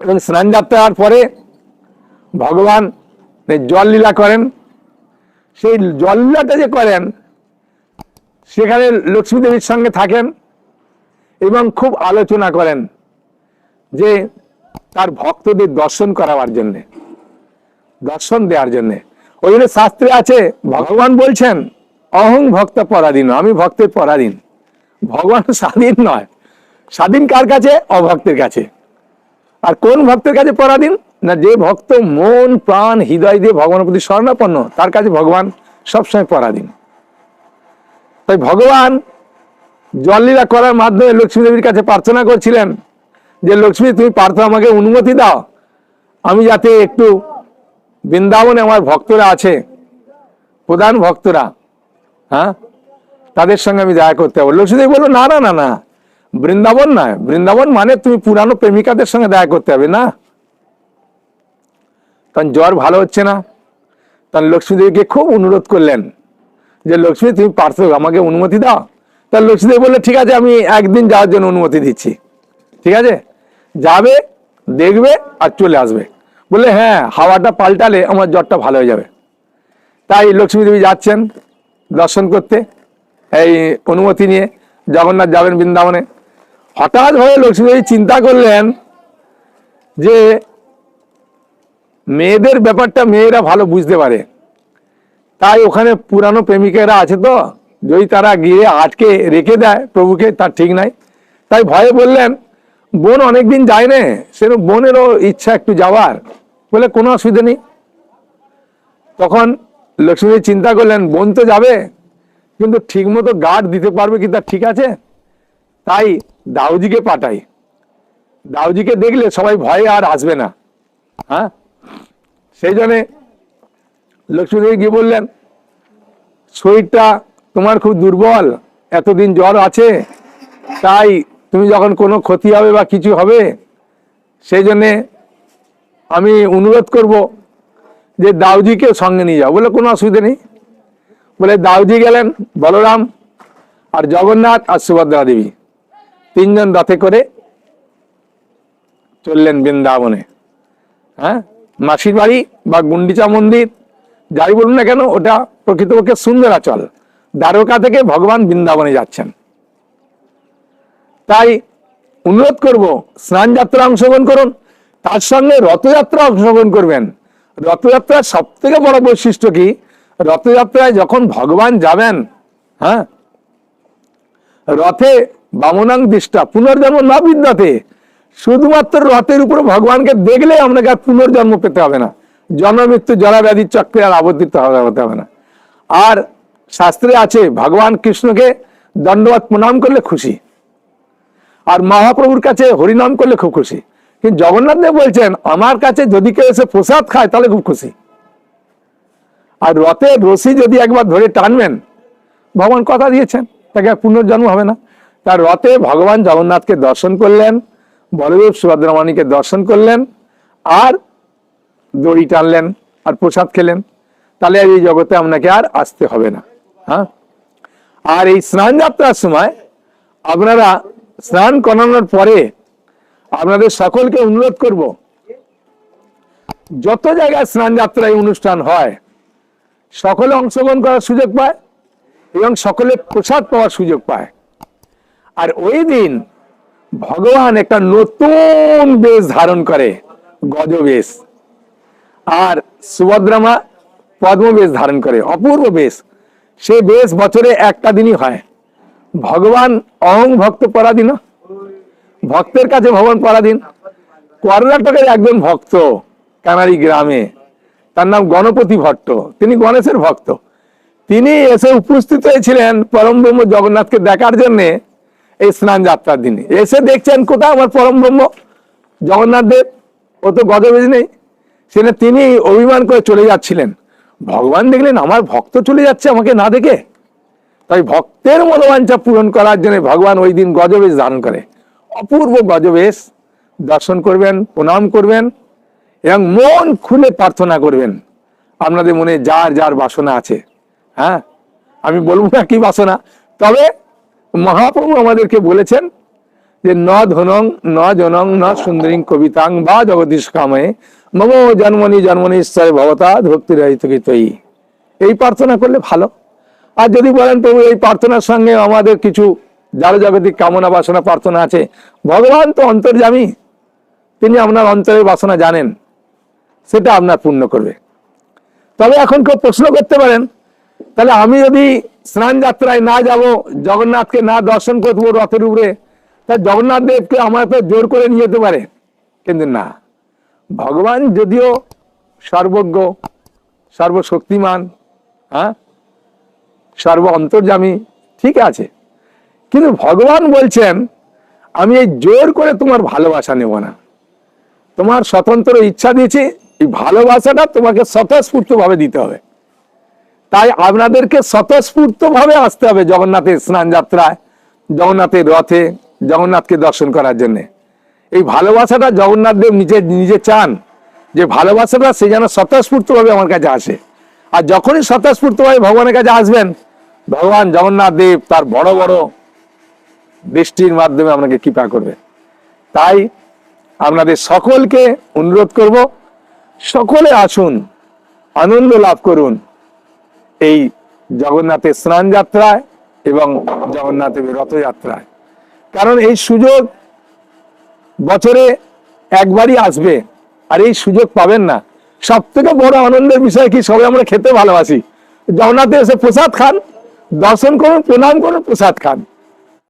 এবং স্নান যাত্রার পরে ভগবান জল লীলা করেন। সেই জল লীলাটা যে করেন, সেখানে লক্ষ্মী দেবীর সঙ্গে থাকেন এবং খুব আলোচনা করেন যে তার ভক্তদের দর্শন করাবার জন্যে, দর্শন দেওয়ার জন্যে। ওই জন্য শাস্ত্রে আছে, ভগবান বলছেন, অহং ভক্ত পরাধীন, আমি ভক্তের পরাধীন। ভগবান স্বাধীন নয়। স্বাধীন কার কাছে? অভক্তের কাছে। আর কোন ভক্তের কাছে পরাধীন? না, যে ভক্ত মন, প্রাণ, হৃদয় দিয়ে ভগবানের প্রতি স্বর্ণাপন্ন তার কাছে ভগবান সবসময় পরাধীন। তাই ভগবান জললীলা করার মাধ্যমে লক্ষ্মী দেবীর কাছে প্রার্থনা করছিলেন যে, লক্ষ্মী, তুমি পার্থ, আমাকে অনুমতি দাও। আমি যাতে একটু বৃন্দাবনে আমার ভক্তরা আছে, প্রধান ভক্তরা হ্যাঁ? তাদের সঙ্গে আমি দেখা করতে পারব লক্ষ্মীদেবী বলল, না না না না বৃন্দাবন নয় বৃন্দাবন মানে তুমি পুরানো প্রেমিকাদের সঙ্গে দেখা করতে হবে না। তখন জ্বর ভালো হচ্ছে না। তখন লক্ষ্মীদেবীকে খুব অনুরোধ করলেন যে, লক্ষ্মী, তুমি পার্থ আমাকে অনুমতি দাও। তাহলে লক্ষ্মীদেবী বললে ঠিক আছে, আমি একদিন যাওয়ার জন্য অনুমতি দিচ্ছি। ঠিক আছে? যাবে, দেখবে আর চলে আসবে। বললে হ্যাঁ হাওয়াটা পাল্টালে আমার জ্বরটা ভালো হয়ে যাবে। তাই লক্ষ্মী দেবী যাচ্ছেন দর্শন করতে, এই অনুমতি নিয়ে। জগন্নাথ যাবেন বৃন্দাবনে। হঠাৎ হয়ে লক্ষ্মী চিন্তা করলেন যে মেয়েদের ব্যাপারটা মেয়েরা ভালো বুঝতে পারে। তাই ওখানে পুরানো প্রেমিকেরা আছে তো, যদি তারা গিয়ে আটকে রেখে দেয়, প্রভুকে তার ঠিক নাই। তাই ভয়ে বললেন, বোন অনেকদিন যায় না, সেরকম বোনেরও ইচ্ছা একটু যাওয়ার, বলে কোনো অসুবিধা নেই। তখন লক্ষ্মী চিন্তা করলেন, বোন তো যাবে, কিন্তু ঠিক মতো গার্ড দিতে পারবে কি তার ঠিক আছে? তাই দাউজিকে পাঠাই। দাউজিকে দেখলে সবাই ভয়ে আর আসবে না। হ্যাঁ? সেই জন্যে লক্ষ্মীদেবী গিয়ে বললেন, শরীরটা তোমার খুব দুর্বল, এতদিন জ্বর আছে, তাই তুমি যখন কোনো ক্ষতি হবে বা কিছু হবে, সেই জন্যে আমি অনুরোধ করব যে দাউজিকে সঙ্গে নিয়ে যাও। বলে কোনো অসুবিধা নেই। বলে দাউজি গেলেন বলরাম আর জগন্নাথ আর সুভদ্রা দেবী। তিনজন রথে করে চললেন বৃন্দাবনে। হ্যাঁ? মাসির বাড়ি বা গুন্ডিচা মন্দির, যাই বলুন না কেন, ওটা প্রকৃতপক্ষে সুন্দরাচল। দ্বারকা থেকে ভগবান বৃন্দাবনে যাচ্ছেন। তাই অনুরোধ করব, স্নান যাত্রা অংশগ্রহণ করুন, তার সঙ্গে রথযাত্রা অংশগ্রহণ করবেন। রথযাত্রার সব থেকে বড় বৈশিষ্ট্য কি? রথযাত্রায় যখন ভগবান যাবেন হ্যাঁ? রথে বামনাং দৃষ্টা, পুনর্জন্ম না বিদ্যাতে। শুধুমাত্র রথের উপর ভগবানকে দেখলে আপনাকে আর পুনর্জন্ম পেতে হবে না। জন্ম, মৃত্যু জরা ব্যাধি চক্রে আর হবে হতে হবে না। আর শাস্ত্রে আছে, ভগবান কৃষ্ণকে দণ্ডবাদ প্রণাম করলে খুশি। আর মহাপ্রভুর কাছে হরিনাম করলে খুব খুশি। কিন্তু জগন্নাথ দেব বলছেন, আমার কাছে যদি কেউ এসে প্রসাদ খায়, তাহলে খুব খুশি। আর রথে রশি যদি একবার ধরে টানবেন, ভগবান কথা দিয়েছেন, তাকে পুনর্জন্ম হবে না। তার রথে ভগবান জগন্নাথকে দর্শন করলেন, বলদেব সুভদ্রমণিকে দর্শন করলেন, আর দড়ি টানলেন, আর প্রসাদ খেলেন। তাহলে এই জগতে আপনাকে আর আসতে হবে না হ্যাঁ? আর এই স্নান যাত্রার সময় আপনারা স্নান করানোর পরে আপনাদের সকলকে অনুরোধ করব, যত জায়গায় স্নান যাত্রায় অনুষ্ঠান হয়, সকলে অংশগ্রহণ করার সুযোগ পায় এবং সকলে প্রসাদ পাওয়ার সুযোগ পায়। আর ওই দিন ভগবান একটা নতুন বেশ ধারণ করে গজ বেশ। আর সুভদ্রামা পদ্ম বেশ ধারণ করে, অপূর্ব বেশ। সে বেশ বছরে একটা দিনই হয়। ভগবান অহং ভক্ত পরাধীন। ভক্তের কাছে ভগবান পরাধীন। কর্ণাটকের একজন ভক্ত, কানারি গ্রামে, তার নাম গণপতি ভট্ট। তিনি গণেশের ভক্ত। তিনি এসে উপস্থিত হয়েছিলেন পরম ব্রহ্ম জগন্নাথকে দেখার জন্য। এই স্নান যাত্রার দিনে। এসে দেখছেন কোথায় আমার পরম ব্রহ্ম? জগন্নাথ দেব, ও তো গজবেজ নেই। সেখানে তিনি অভিমান করে চলে যাচ্ছিলেন। ভগবান দেখলেন, আমার ভক্ত চলে যাচ্ছে আমাকে না দেখে? তাই ভক্তের মনোবাঞ্ছা পূরণ করার জন্য ভগবান ওই দিন গজবেশ ধারণ করে। অপূর্ব গজবেশ দর্শন করবেন, প্রণাম করবেন, এবং মন খুলে প্রার্থনা করবেন। আপনাদের মনে যার যার বাসনা আছে হ্যাঁ? আমি বলব না কি বাসনা, তবে মহাপ্রভু আমাদেরকে বলেছেন যে ন ধনং, ন জনং, ন সুন্দরী কবিতাং বা জগদীশ কামে মম জন্মনি জন্মনি ঈশ্বরে ভবতা ভক্তি রহিত গীতই এই প্রার্থনা করলে ভালো। আর যদি বলেন প্রভু, এই প্রার্থনার সঙ্গে আমাদের কিছু যারা জগতিক কামনা বাসনা প্রার্থনা আছে। ভগবান তো অন্তর্যামী। তিনি আপনার অন্তরের বাসনা জানেন। সেটা আপনার পূর্ণ করবে। তবে এখন কেউ প্রশ্ন করতে পারেন তাহলে আমি যদি স্নান যাত্রায় না যাব, জগন্নাথকে না দর্শন করব রথের উপরে তা জগন্নাথ দেবকে আমার জোর করে নিয়ে যেতে পারে। কিন্তু না। ভগবান যদিও সর্বজ্ঞ, সর্বশক্তিমান হ্যাঁ? সর্ব অন্তর্যামী, ঠিক আছে। কিন্তু ভগবান বলছেন, আমি এই জোর করে তোমার ভালোবাসা নেব না। তোমার স্বতন্ত্র ইচ্ছা দিয়েছি, এই ভালোবাসাটা তোমাকে স্বতঃস্ফূর্ত ভাবে দিতে হবে। তাই আপনাদেরকে স্বতঃস্ফূর্ত ভাবে আসতে হবে জগন্নাথের স্নান যাত্রায়, জগন্নাথের রথে, জগন্নাথকে দর্শন করার জন্য। এই ভালোবাসাটা জগন্নাথ দেব নিজে নিজে চান। যে ভালোবাসাটা সে যেন স্বতঃস্ফূর্ত ভাবে আমার কাছে আসে। আর যখনই স্বতঃস্ফূর্ত ভাবে ভগবানের কাছে আসবেন, ভগবান জগন্নাথ দেব তার বড় বড় দৃষ্টির মাধ্যমে আপনাকে কৃপা করবে। তাই আপনাদের সকলকে অনুরোধ করব, সকলে আসুন, আনন্দ লাভ করুন। এই জগন্নাথের স্নান যাত্রায় এবং জগন্নাথের রথযাত্রায়। কারণ এই সুযোগ বছরে একবারই আসবে, আর এই সুযোগ পাবেন না। সব থেকে বড় আনন্দের বিষয় কি, সবাই আমরা খেতে ভালোবাসি। জগন্নাথে এসে প্রসাদ খান, দর্শন করুন, প্রণাম করুন, প্রসাদ খান।